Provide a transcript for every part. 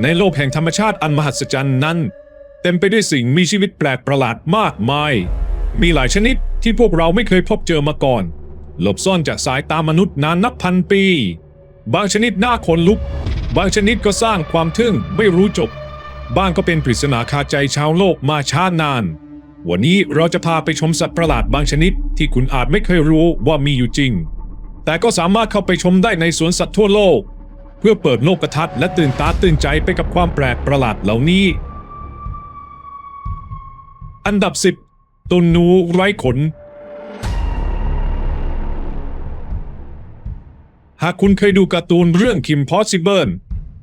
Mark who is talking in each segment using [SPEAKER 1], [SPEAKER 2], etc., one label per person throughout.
[SPEAKER 1] ในโลกแห่งธรรมชาติอันมหัศจรรย์นั้น เต็มไปด้วยสิ่งมีชีวิตแปลกประหลาดมากมาย มีหลายชนิดที่พวกเราไม่เคยพบเจอมาก่อน หลบซ่อนจากสายตามนุษย์นานนับพันปี บางชนิดน่าขนลุก บางชนิดก็สร้างความทึ่งไม่รู้จบ บ้างก็เป็นปริศนาคาใจชาวโลกมาช้านาน วันนี้เราจะพาไปชมสัตว์ประหลาดบางชนิดที่คุณอาจไม่เคยรู้ว่ามีอยู่จริง แต่ก็สามารถเข้าไปชมได้ในสวนสัตว์ทั่วโลก เพื่อเปิดโลกทัศน์และตื่นตาตื่นใจไปกับความแปลกประหลาดเหล่านี้ อันดับ 10ตุนนูไร้ขน หากคุณเคยดูการ์ตูนเรื่อง Kim Possible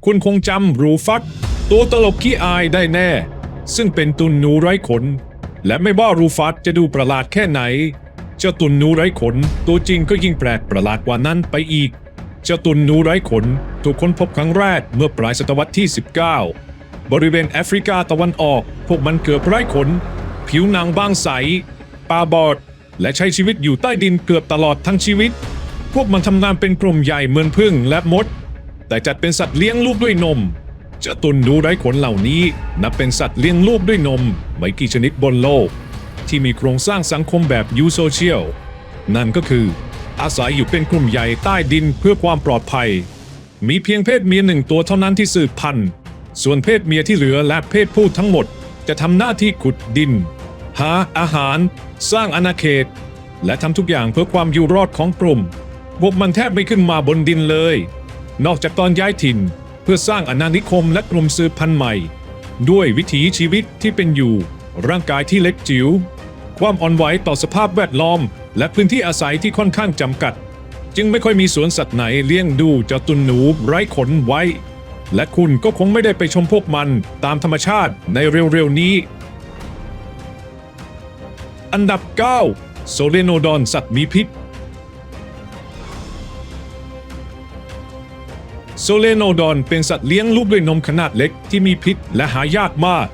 [SPEAKER 1] คุณคงจำรูฟัก ตัวตลกขี้อายได้แน่ ซึ่งเป็นตุนนูไร้ขน และไม่ว่ารูฟัสจะดูประหลาดแค่ไหน เจ้าตุนนูไร้ขน ตัวจริงก็ยิ่งแปลกประหลาดกว่านั้นไปอีก จ้าตุนนูไร้ขน ถูกค้นพบครั้งแรกเมื่อปลายศตวรรษที่ 19 บริเวณแอฟริกาตะวันออก พวกมันเกือบไร้ขน ผิวหนังบางใสตาบอด และใช้ชีวิตอยู่ใต้ดินเกือบตลอดทั้งชีวิต พวกมันทำงานเป็นกลุ่มใหญ่เหมือนพึ่งและมด แต่จัดเป็นสัตว์เลี้ยงลูกด้วยนมเจ้าตุนนูไร้ขนเหล่านี้ นับเป็นสัตว์เลี้ยงลูกด้วยนมไม่กี่ชนิดบนโลก ที่มีโครงสร้างสังคมแบบยูโซเชียลนั่นก็คือ อาศัยอยู่เป็นกลุ่มใหญ่ใต้ดินเพื่อความปลอดภัย มีเพียงเพศเมียหนึ่งตัวเท่านั้นที่สืบพันธุ์ ส่วนเพศเมียที่เหลือและเพศผู้ทั้งหมด จะทำหน้าที่ขุดดิน หาอาหาร สร้างอาณาเขต และทำทุกอย่างเพื่อความอยู่รอดของกลุ่มพวกมันแทบไม่ขึ้นมาบนดินเลย นอกจากตอนย้ายถิ่นเพื่อสร้างอาณานิคมและกลุ่มสืบพันธุ์ใหม่ ด้วยวิถีชีวิตที่เป็นอยู่ ร่างกายที่เล็กจิ๋วความอ่อนไหวต่อสภาพแวดล้อม และพื้นที่อาศัยที่ค่อนข้างจำกัด จึงไม่ค่อยมีสวนสัตว์ไหนเลี้ยงดูเจ้าตุนหนูไร้ขนไว้ และคุณก็คงไม่ได้ไปชมพวกมันตามธรรมชาติในเร็วๆนี้ อันดับ 9 โซเลโนดอนสัตว์มีพิษโซเลโนดอนเป็นสัตว์เลี้ยงลูกด้วยนมขนาดเล็กที่มีพิษและหายากมาก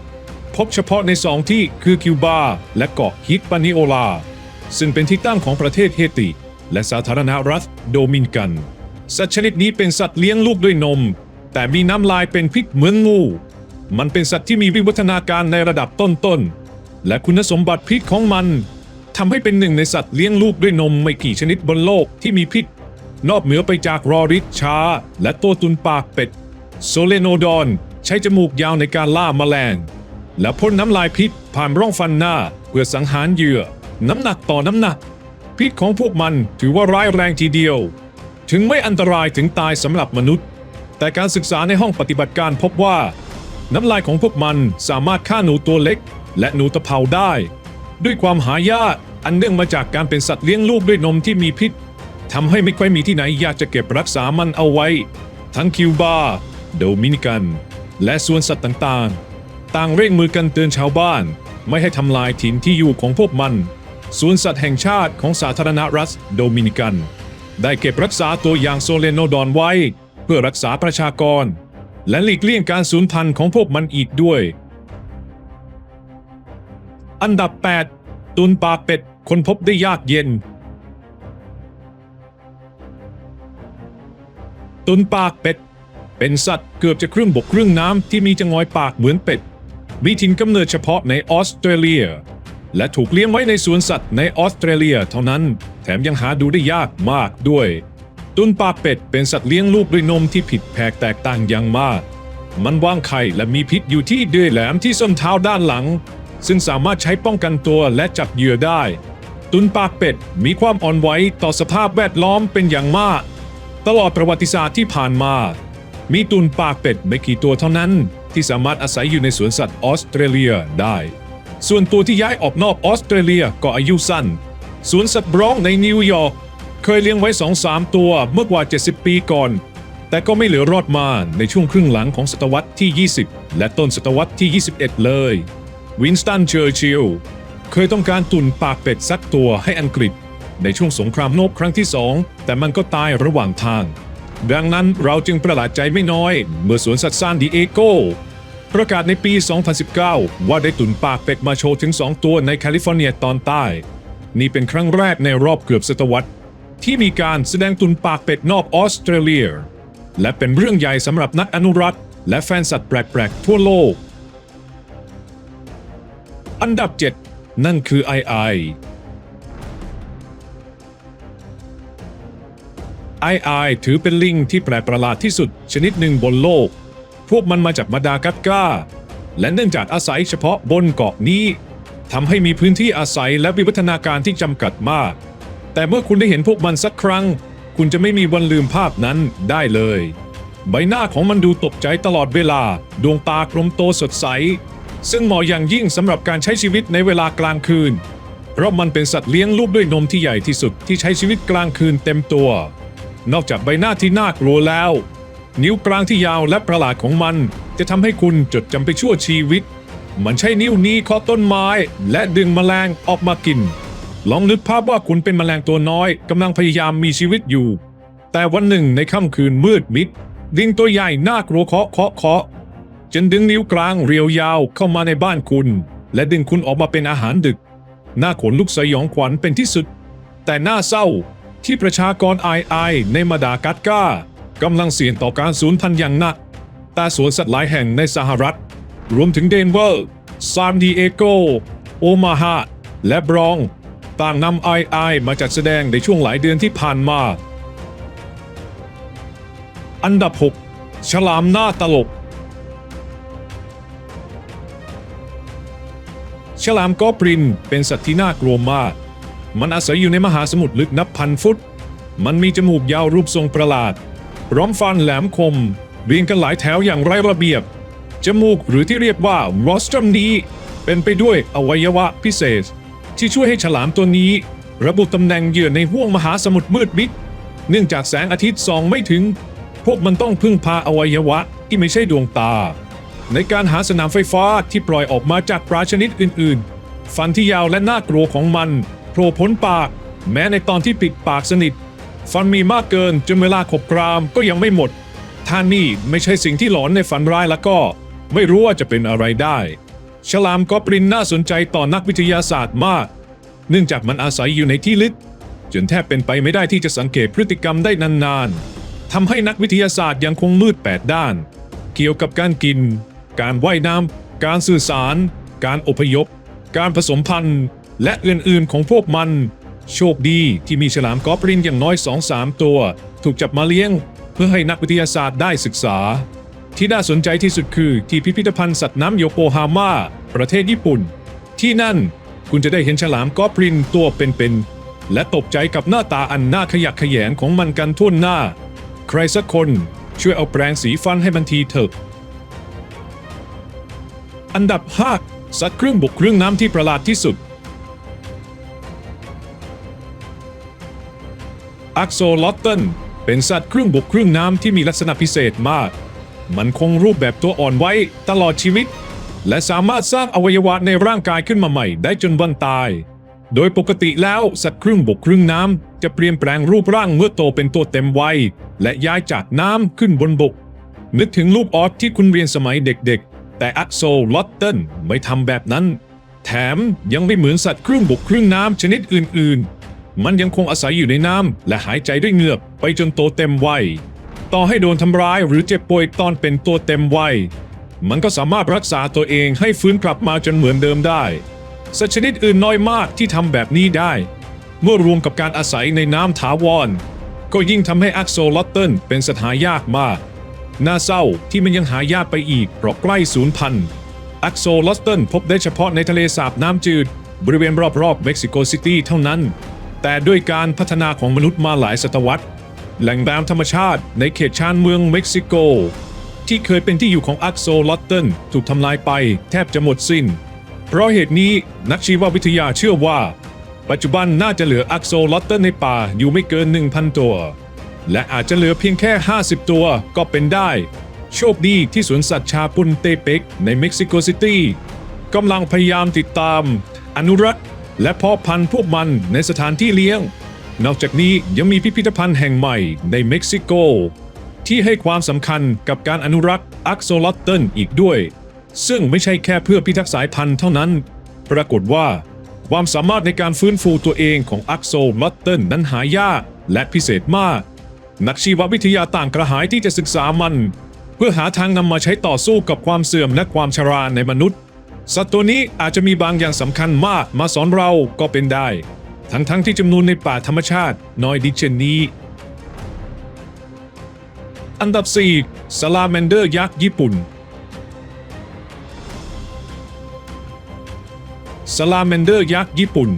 [SPEAKER 1] พบเฉพาะในสองที่คือคิวบาและเกาะฮิตปานิโอลา ซึ่งเป็นที่ตั้งของประเทศเฮติ และสาธารณรัฐโดมินิกัน สัตว์ชนิดนี้เป็นสัตว์เลี้ยงลูกด้วยนม แต่มีน้ำลายเป็นพิษเหมือนงู มันเป็นสัตว์ที่มีวิวัฒนาการในระดับต้นๆ และคุณสมบัติพิษของมันทำให้เป็นหนึ่งในสัตว์เลี้ยงลูกด้วยนมไม่กี่ชนิดบนโลกที่มีพิษ นอกเหนือไปจากรอริชช้าและตัวตุนปากเป็ด โซเลโนดอนใช้จมูกยาวในการล่าแมลง และพ่นน้ำลายพิษผ่านร่องฟันหน้าเพื่อสังหารเหยื่อ น้ำหนักต่อน้ำหนัก พิษของพวกมันถือว่าร้ายแรงทีเดียว ถึงไม่อันตรายถึงตายสำหรับมนุษย์ แต่การศึกษาในห้องปฏิบัติการพบว่า น้ำลายของพวกมันสามารถฆ่าหนูตัวเล็ก และหนูตะเภาได้ ด้วยความหายากอันเนื่องมาจากการเป็นสัตว์เลี้ยงลูกด้วยนมที่มีพิษทำให้ไม่ค่อยมีที่ไหนอยากจะเก็บรักษามันเอาไว้ ทั้งคิวบาโดมินิกัน และสวนสัตว์ต่างๆ ต่างเร่งมือกันเตือนชาวบ้าน ไม่ให้ทำลายถิ่นที่อยู่ของพวกมัน สวนสัตว์แห่งชาติของสาธารณรัฐโดมินิกัน ได้เก็บรักษาตัวอย่างโซเลโนดอนไว้ เพื่อรักษาประชากร และหลีกเลี่ยงการสูญพันธุ์ของพวกมันอีกด้วย อันดับ 8 ตุนปากเป็ดคนพบได้ยากเย็น ตุนปากเป็ด เป็นสัตว์เกือบจะครึ่งบกครึ่งน้ำที่มีจงอยปากเหมือนเป็ด มีถิ่นกำเนิดเฉพาะในออสเตรเลีย และถูกเลี้ยงไว้ในสวนสัตว์ในออสเตรเลียเท่านั้น แถมยังหาดูได้ยากมากด้วย ตุนปาเป็ดเป็นสัตว์เลี้ยงลูกด้วยนมที่ผิดแผกแตกต่างอย่างมาก มันวางไข่และมีพิษอยู่ที่เดือยแหลมที่ส้นเท้าด้านหลัง ซึ่งสามารถใช้ป้องกันตัวและจับเหยื่อได้ ตุนปาเป็ดมีความอ่อนไหวต่อสภาพแวดล้อมเป็นอย่างมาก ตลอดประวัติศาสตร์ที่ผ่านมา มีตุนปาเป็ดไม่กี่ตัวเท่านั้น ที่สามารถอาศัยอยู่ในสวนสัตว์ออสเตรเลียได้ ส่วนตัวที่ย้ายออกนอกออสเตรเลียก็อายุสั้นสวนสัตว์บรองในนิวยอร์กเคยเลี้ยงไว้2-3ตัวเมื่อกว่า 70 ปีก่อน แต่ก็ไม่เหลือรอดมาในช่วงครึ่งหลังของศตวรรษที่ 20 และต้นศตวรรษที่ 21 เลย วินสตันเชอร์ชิลล์เคยต้องการตุนปากเป็ดสักตัวให้อังกฤษ ในช่วงสงครามโลกครั้งที่สองแต่มันก็ตายระหว่างทาง ดังนั้นเราจึงประหลาดใจไม่น้อย เมื่อสวนสัตว์ซานดิเอโก ประกาศในปี 2019 ว่าได้ตุนปากเป็ดมาโชว์ถึง 2 ตัวในแคลิฟอร์เนียตอนใต้ นี่เป็นครั้งแรกในรอบเกือบศตวรรษ ที่มีการแสดงตุนปากเป็ดนอกออสเตรเลีย และเป็นเรื่องใหญ่สำหรับนักอนุรักษ์ และแฟนสัตว์แปลกๆทั่วโลก อันดับ 7 นั่นคือไอไอไอไอถือเป็นลิงที่แปลกประหลาดที่สุดชนิดหนึ่งบนโลก พวกมันมาจากมาดากัสการ์และเนื่องจากอาศัยเฉพาะบนเกาะนี้ทำให้มีพื้นที่อาศัยและวิวัฒนาการที่จำกัดมาก แต่เมื่อคุณได้เห็นพวกมันสักครั้ง คุณจะไม่มีวันลืมภาพนั้นได้เลย ใบหน้าของมันดูตกใจตลอดเวลา ดวงตากลมโตสดใส ซึ่งเหมาะอย่างยิ่งสำหรับการใช้ชีวิตในเวลากลางคืน เพราะมันเป็นสัตว์เลี้ยงลูกด้วยนมที่ใหญ่ที่สุดที่ใช้ชีวิตกลางคืนเต็มตัว นอกจากใบหน้าที่น่ากลัวแล้ว นิ้วกลางที่ยาวและประหลาดของมัน จะทำให้คุณจดจำไปชั่วชีวิต มันใช้นิ้วนี้เคาะต้นไม้ และดึงแมลงออกมากิน ลองนึกภาพว่าคุณเป็นแมลงตัวน้อยกำลังพยายามมีชีวิตอยู่ แต่วันหนึ่งในค่ำคืนมืดมิดลิงตัวใหญ่น่ากลัวเคาะเคาะเคาะจนดึงนิ้วกลางเรียวยาวเข้ามาในบ้านคุณ และดึงคุณออกมาเป็นอาหารดึก หน้าขนลุกสยองขวัญเป็นที่สุด แต่น่าเศร้าที่ประชากรไอไอในมาดากัสการ์ กำลังเสี่ยงต่อการสูญพันธุ์อย่างหนัก แต่สวนสัตว์หลายแห่งในสหรัฐ รวมถึงเดนเวอร์ ซานดิเอโก โอมาฮา และบรอง ต่างนำไอไอมาจัดแสดงในช่วงหลายเดือนที่ผ่านมา อันดับ 6 ฉลามหน้าตลก ฉลามกอปรินเป็นสัตว์ที่น่ากลัวมาก มันอาศัยอยู่ในมหาสมุทรลึกนับพันฟุต มันมีจมูกยาวรูปทรงประหลาด ร้อมฟันแหลมคม เรียงกันหลายแถวอย่างไร้ระเบียบ จมูกหรือที่เรียกว่ารอสตรัมนี้ เป็นไปด้วยอวัยวะพิเศษ ที่ช่วยให้ฉลามตัวนี้ ระบุตำแหน่งเหยื่อในห้วงมหาสมุทรมืดมิด เนื่องจากแสงอาทิตย์ส่องไม่ถึง พวกมันต้องพึ่งพาอวัยวะที่ไม่ใช่ดวงตา ในการหาสนามไฟฟ้าที่ปล่อยออกมาจากปลาชนิดอื่น ๆ ฟันที่ยาวและน่ากลัวของมันโผล่พ้นปาก แม้ในตอนที่ปิดปากสนิท ฟันมีมากเกินจนเวลาขบกรามก็ยังไม่หมดถ้านี่ไม่ใช่สิ่งที่หลอนในฝันร้ายแล้วก็ ไม่รู้ว่าจะเป็นอะไรได้ ฉลามกอปรินน่าสนใจต่อนักวิทยาศาสตร์มาก เนื่องจากมันอาศัยอยู่ในที่ลึก จนแทบเป็นไปไม่ได้ที่จะสังเกตพฤติกรรมได้นานๆทำให้นักวิทยาศาสตร์ยังคงมืดแปดด้าน เกี่ยวกับการกิน การว่ายน้ำการสื่อสาร การอพยพ การผสมพันธุ์ และอื่นๆของพวกมัน โชคดีที่มีฉลามกอปรินอย่างน้อย 2-3 ตัว ถูกจับมาเลี้ยง เพื่อให้นักวิทยาศาสตร์ได้ศึกษา ที่น่าสนใจที่สุดคือที่พิพิธภัณฑ์สัตว์น้ำโยโกฮาม่าประเทศญี่ปุ่น ที่นั่นคุณจะได้เห็นฉลามกอปรินตัวเป็นๆและตกใจกับหน้าตาอันน่าขยักขยงของมันกันทุ่นหน้า ใครสักคนช่วยเอาแปรงสีฟันให้มันทีเถอะ อันดับ 5 สัตว์เครื่องบกเครื่องน้ำที่ประหลาดที่สุด อักโซลอตเทนเป็นสัตว์ครื่งบกครื่งน้ำที่มีลักษณะพิเศษมาก มันคงรูปแบบตัวอ่อนไว้ตลอดชีวิต และสามารถสร้างอวัยวะในร่างกายขึ้นมาใหม่ได้จนวันตาย โดยปกติแล้วสัตว์ครึ่งบกครึ่งน้ำจะเปลี่ยนแปลงรูปร่างเมื่อโตเป็นตัวเต็มวัยและย้ายจากน้ำขึ้นบนบก นึกถึงรูปออสที่คุณเรียนสมัยเด็กๆ แต่อักโซลอตเทนไม่ทำแบบนั้น แถมยังไม่เหมือนสัตว์ครึ่งบกครึ่งน้ำชนิดอื่นๆ มันยังคงอาศัยอยู่ในน้ำและหายใจด้วยเหงือกไปจนโตเต็มวัย ต่อให้โดนทำร้ายหรือเจ็บป่วยตอนเป็นตัวเต็มวัย มันก็สามารถรักษาตัวเองให้ฟื้นกลับมาจนเหมือนเดิมได้สัตว์ชนิดอื่นน้อยมากที่ทำแบบนี้ได้ เมื่อรวมกับการอาศัยในน้ำถาวร ก็ยิ่งทำให้อักโซลอตเทนเป็นสัตว์หายากมาก น่าเศร้าที่มันยังหายากไปอีกเพราะใกล้สูญพันธุ์อักโซลอตเทนพบได้เฉพาะในทะเลสาบน้ำจืด บริเวณรอบๆเม็กซิโกซิตี้เท่านั้น แต่ด้วยการพัฒนาของมนุษย์มาหลายศตวรรษ แหล่งน้ำธรรมชาติในเขตชานเมืองเม็กซิโก ที่เคยเป็นที่อยู่ของอักโซลอตเทนถูกทำลายไปแทบจะหมดสิ้น เพราะเหตุนี้นักชีววิทยาเชื่อว่า ปัจจุบันน่าจะเหลืออักโซลอตเทนในป่าอยู่ไม่เกิน 1,000 ตัว และอาจจะเหลือเพียงแค่ 50 ตัวก็เป็นได้ โชคดีที่สวนสัตว์ชาปุนเตเปกในเม็กซิโกซิตี้กำลังพยายามติดตาม อนุรักษ์ และเพาะพันธุ์พวกมันในสถานที่เลี้ยง นอกจากนี้ยังมีพิพิธภัณฑ์แห่งใหม่ในเม็กซิโก ที่ให้ความสำคัญกับการอนุรักษ์อักโซลอตเทนอีกด้วย ซึ่งไม่ใช่แค่เพื่อพิทักษ์สายพันธุ์เท่านั้น ปรากฏว่า ความสามารถในการฟื้นฟูตัวเองของอักโซลอตเทนนั้นหายากและพิเศษมาก นักชีววิทยาต่างกระหายที่จะศึกษามัน เพื่อหาทางนำมาใช้ต่อสู้กับความเสื่อมและความชราในมนุษย์ สัตว์ตัวนี้อาจจะมีบางอย่างสำคัญมากมาสอนเราก็เป็นได้ ทั้งๆที่จำนวนในป่าธรรมชาติน้อยดิเช่นนี้ อันดับ4 s a l a m a n d e r ยักษ์ญี่ปุ่น s a l a m a n d e r ยักษ์ญี่ปุ่น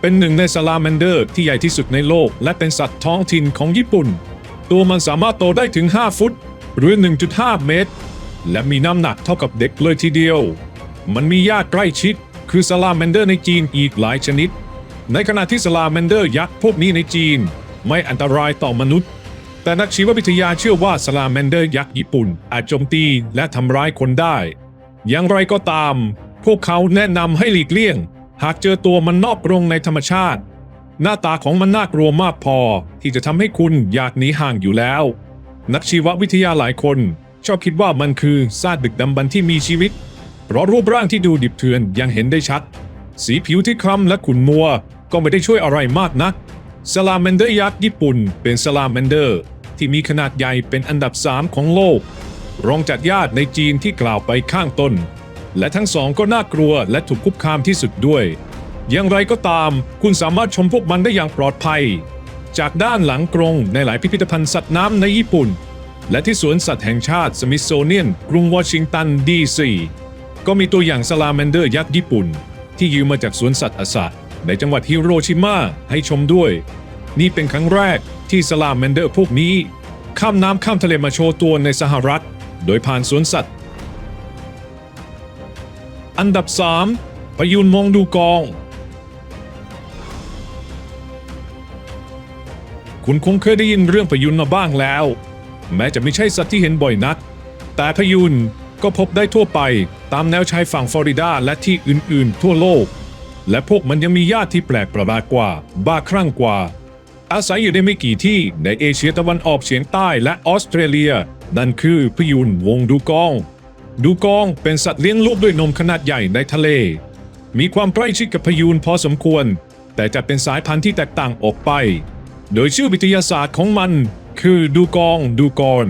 [SPEAKER 1] เป็นหนึ่งใน s a l a m a n d e r ที่ใหญ่ที่สุดในโลก และเป็นสัตว์ท้องถิ่นของญี่ปุ่น ตัวมันสามารถโตได้ถึง 5 ฟุต หรือ 1.5 เมตร และมีน้ำหนักเท่ากับเด็กเลยทีเดียว มันมีญาติใกล้ชิด คือ s a l a m a n d e r ในจีนอีกหลายชนิด ในขณะที่ s a l a m a n d e r ยักษ์พวกนี้ในจีน ไม่อันตรายต่อมนุษย์ แต่นักชีววิทยาเชื่อว่า s a l a m a n d e r ยักษ์ญี่ปุ่น อาจโจมตีและทำร้ายคนได้ อย่างไรก็ตาม พวกเขาแนะนำให้หลีกเลี่ยง หากเจอตัวมันนอกกรงในธรรมชาติ หน้าตาของมันน่ากลัวมากพอ ที่จะทำให้คุณอยากหนีห่างอยู่แล้ว นักชีววิทยาหลายคนชอบคิดว่ามันคือซากดึกดำบรรที่มีชีวิต เพราะรูปร่างที่ดูดิบเถื่อนยังเห็นได้ชัด สีผิวที่คล้ำและขุ่นมัวก็ไม่ได้ช่วยอะไรมากนักซาลาแมนเดอร์ยักษ์ญี่ปุ่นเป็นซาลาแมนเดอร์ ที่มีขนาดใหญ่เป็นอันดับ 3 ของโลก รองจากญาติในจีนที่กล่าวไปข้างต้น และทั้งสองก็น่ากลัวและถูกคุกคามที่สุดด้วย อย่างไรก็ตาม คุณสามารถชมพวกมันได้อย่างปลอดภัย จากด้านหลังกรงในหลายพิพิธภัณฑ์สัตว์น้ำในญี่ปุ่น และที่สวนสัตว์แห่งชาติสมิธโซเนียน กรุงวอชิงตันดีซี ก็มีตัวอย่างซาลาแมนเดอร์ยักษ์ญี่ปุ่น ที่ยืมมาจากสวนสัตว์อาสาในจังหวัดฮิโรชิมาให้ชมด้วย นี่เป็นครั้งแรกที่ซาลาแมนเดอร์พวกนี้ ข้ามน้ำข้ามทะเลมาโชว์ตัวในสหรัฐ โดยผ่านสวนสัตว์ อันดับ 3 พยูนมองดูกอง คุณคงเคยได้ยินเรื่องพยูนมาบ้างแล้ว แม้จะไม่ใช่สัตว์ที่เห็นบ่อยนัก แต่พยูน ก็พบได้ทั่วไปตามแนวชายฝั่งฟลอริดาและที่อื่นๆ ทั่วโลก และพวกมันยังมีญาติที่แปลกประหลาดกว่า บ้าคลั่งกว่า อาศัยอยู่ได้ไม่กี่ที่ในเอเชียตะวันออกเฉียงใต้และออสเตรเลีย นั่นคือพยูนวงดูกอง ดูกองเป็นสัตว์เลี้ยงลูกด้วยนมขนาดใหญ่ในทะเล มีความใกล้ชิดกับพยูนพอสมควร แต่จะเป็นสายพันธุ์ที่แตกต่างออกไป โดยชื่อวิทยาศาสตร์ของมัน คือดูกองดูกอน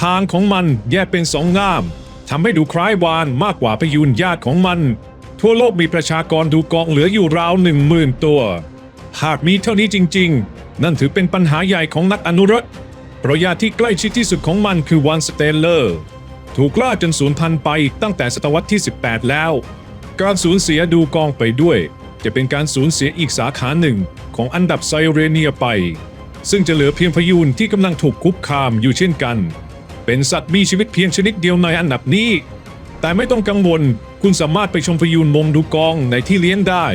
[SPEAKER 1] หางของมันแยกเป็นสองง่าม ทำให้ดูคล้ายวานมากกว่าพยูนญาติของมัน ทั่วโลกมีประชากรดูกองเหลืออยู่ราวหนึ่งหมื่นตัว หากมีเท่านี้จริง ๆ นั่นถือเป็นปัญหาใหญ่ของนักอนุรักษ์เพราะญาติที่ใกล้ชิดที่สุดของมันคือวันสเตเลอร์ ถูกล่าจนสูญพันธุ์ไปตั้งแต่ศตวรรษที่ 18 แล้ว การสูญเสียดูกองไปด้วย จะเป็นการสูญเสียอีกสาขาหนึ่งของอันดับไซเรเนียไป ซึ่งจะเหลือเพียงพยูนที่กำลังถูกคุกคามอยู่เช่นกัน เป็นสัตว์มีชีวิตเพียงชนิดเดียวในอันดับนี้ แต่ไม่ต้องกังวล คุณสามารถไปชมพยูนมงดูกองในที่เลี้ยงได้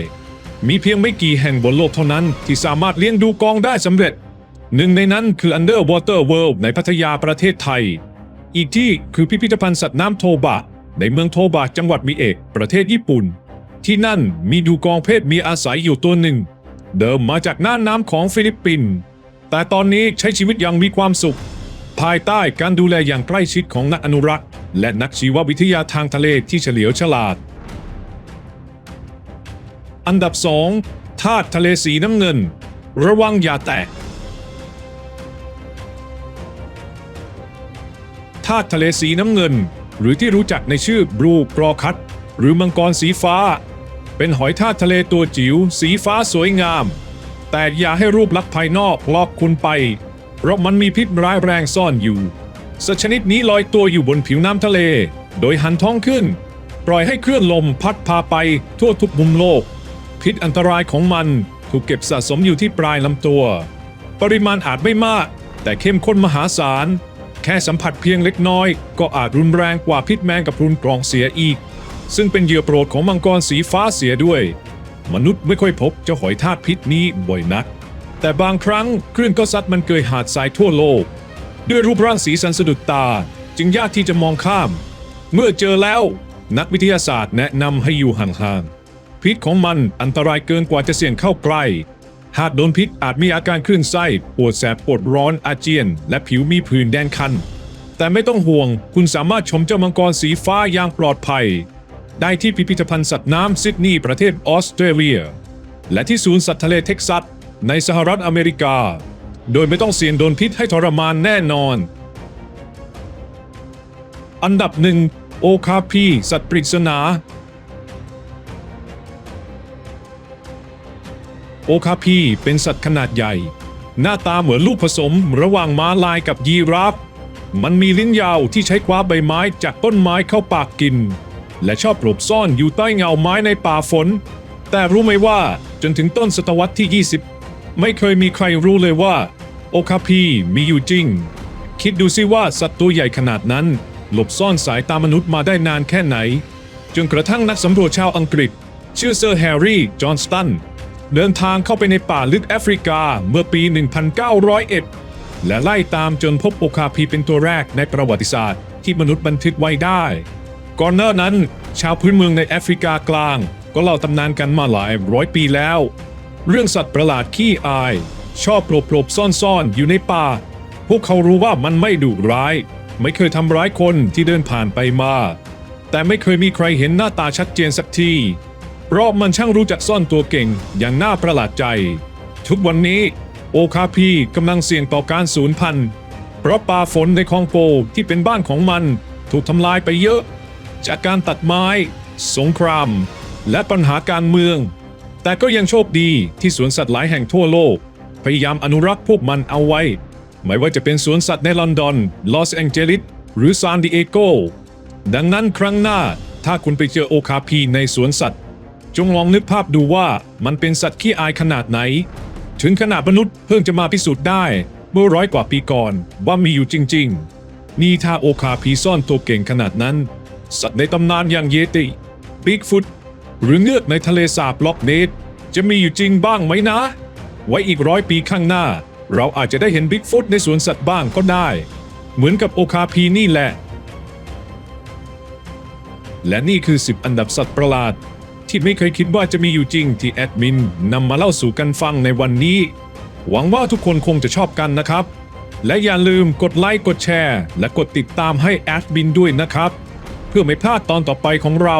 [SPEAKER 1] มีเพียงไม่กี่แห่งบนโลกเท่านั้นที่สามารถเลี้ยงดูกองได้สำเร็จ หนึ่งในนั้นคือ Underwater World ในพัทยาประเทศไทย อีกที่คือพิพิธภัณฑ์สัตว์น้ำโทบะ ในเมืองโทบะจังหวัดมิเอะประเทศญี่ปุ่น ที่นั่นมีดูกองเพศมีอาศัยอยู่ตัวหนึ่ง เดิมมาจากน่านน้ำของฟิลิปปินส์แต่ตอนนี้ใช้ชีวิตอย่างมีความสุข ภายใต้การดูแลอย่างใกล้ชิดของนักอนุรักษ์ และนักชีววิทยาทางทะเลที่เฉลียวฉลาด อันดับ 2 ธาตุทะเลสีน้ำเงิน ระวังอย่าแตกธาตุทะเลสีน้ำเงิน หรือที่รู้จักในชื่อบรูกรอคัตหรือมังกรสีฟ้า เป็นหอยทากทะเลตัวจิ๋วสีฟ้าสวยงาม แต่อย่าให้รูปลักษณ์ภายนอกลอกคุณไป ราะมันมีพิษร้ายแรงซ่อนอยู่ สัตว์ชนิดนี้ลอยตัวอยู่บนผิวน้ำทะเล โดยหันท้องขึ้น ปล่อยให้คลื่นลมพัดพาไปทั่วทุกมุมโลก พิษอันตรายของมันถูกเก็บสะสมอยู่ที่ปลายลำตัว ปริมาณอาจไม่มาก แต่เข้มข้นมหาศาล แค่สัมผัสเพียงเล็กน้อย ก็อาจรุนแรงกว่าพิษแมงกับรุนกรองเสียอีก ซึ่งเป็นเหยื่อโปรดของมังกรสีฟ้าเสียด้วย มนุษย์ไม่ค่อยพบเจ้าหอยทากพิษนี้บ่อยนัก แต่บางครั้งคลื่นก็ซัดมันเกยหาดทรายทั่วโลก ด้วยรูปร่างสีสันสะดุดตา จึงยากที่จะมองข้าม เมื่อเจอแล้ว นักวิทยาศาสตร์แนะนำให้อยู่ห่างๆพิษของมันอันตรายเกินกว่าจะเสี่ยงเข้าใกล้หากโดนพิษอาจมีอาการคลื่นไส้ปวดแสบปวดร้อนอาเจียน และผิวมีผื่นแดงคัน แต่ไม่ต้องห่วง คุณสามารถชมเจ้ามังกรสีฟ้าอย่างปลอดภัย ได้ที่พิพิธภัณฑ์สัตว์น้ำซิดนีย์ประเทศออสเตรเลีย และที่ศูนย์สัตว์ทะเลเท็กซัส ในสหรัฐอเมริกา โดยไม่ต้องเสี่ยงโดนพิษให้ทรมานแน่นอน อันดับหนึ่งโอคาพีสัตว์ปริศนา โอคาพีเป็นสัตว์ขนาดใหญ่ หน้าตาเหมือนลูกผสมระหว่างม้าลายกับยีราฟมันมีลิ้นยาวที่ใช้คว้าใบไม้จากต้นไม้เข้าปากกิน และชอบหลบซ่อนอยู่ใต้เงาไม้ในป่าฝน แต่รู้ไหมว่าจนถึงต้นศตวรรษที่20 ไม่เคยมีใครรู้เลยว่า โอคาพีมีอยู่จริง คิดดูสิว่าสัตว์ตัวใหญ่ขนาดนั้น หลบซ่อนสายตามนุษย์มาได้นานแค่ไหน จนกระทั่งนักสำรวจชาวอังกฤษ ชื่อเซอร์แฮร์รี่ จอห์นสตัน เดินทางเข้าไปในป่าลึกแอฟริกาเมื่อปี 1901 และไล่ตามจนพบโอคาพีเป็นตัวแรกในประวัติศาสตร์ ที่มนุษย์บันทึกไว้ได้ ก่อนหน้านั้น ชาวพื้นเมืองในแอฟริกากลาง ก็เล่าตำนานกันมาหลายร้อยปีแล้ว เรื่องสัตว์ประหลาดขี้อาย ชอบโผล่โผล่ซ่อนๆ อยู่ในป่า พวกเขารู้ว่ามันไม่ดุร้าย ไม่เคยทำร้ายคนที่เดินผ่านไปมา แต่ไม่เคยมีใครเห็นหน้าตาชัดเจนสักที เพราะมันช่างรู้จักซ่อนตัวเก่งอย่างน่าประหลาดใจ ทุกวันนี้โอคาพีกำลังเสี่ยงต่อการสูญพันธุ์ เพราะป่าฝนในคองโกที่เป็นบ้านของมันถูกทำลายไปเยอะ จากการตัดไม้ สงคราม และปัญหาการเมือง แต่ก็ยังโชคดีที่สวนสัตว์หลายแห่งทั่วโลก พยายามอนุรักษ์พวกมันเอาไว้ ไม่ว่าจะเป็นสวนสัตว์ในลอนดอน ลอสแองเจลิส หรือซานดิเอโก ดังนั้นครั้งหน้าถ้าคุณไปเจอโอคาพีในสวนสัตว์ จงลองนึกภาพดูว่ามันเป็นสัตว์ขี้อายขนาดไหน ถึงขนาดมนุษย์เพิ่งจะมาพิสูจน์ได้ เมื่อร้อยกว่าปีก่อนว่ามีอยู่จริง ๆ นี่ถ้าโอคาพีซ่อนตัวเก่งขนาดนั้น สัตว์ในตำนานอย่างเยติบิ๊กฟุต หรือเงือกในทะเลสาบล็อกเนสจะมีอยู่จริงบ้างไหมนะ ไว้อีกร้อยปีข้างหน้า เราอาจจะได้เห็นบิ๊กฟุตในสวนสัตว์บ้างก็ได้ เหมือนกับโอคาพีนี่แหละ และนี่คือ 10 อันดับสัตว์ประหลาด ที่ไม่เคยคิดว่าจะมีอยู่จริงที่แอดมินนำมาเล่าสู่กันฟังในวันนี้ หวังว่าทุกคนคงจะชอบกันนะครับ และอย่าลืมกดไลค์กดแชร์ และกดติดตามให้แอดมินด้วยนะครับ เพื่อไม่พลาดตอนต่อไปของเรา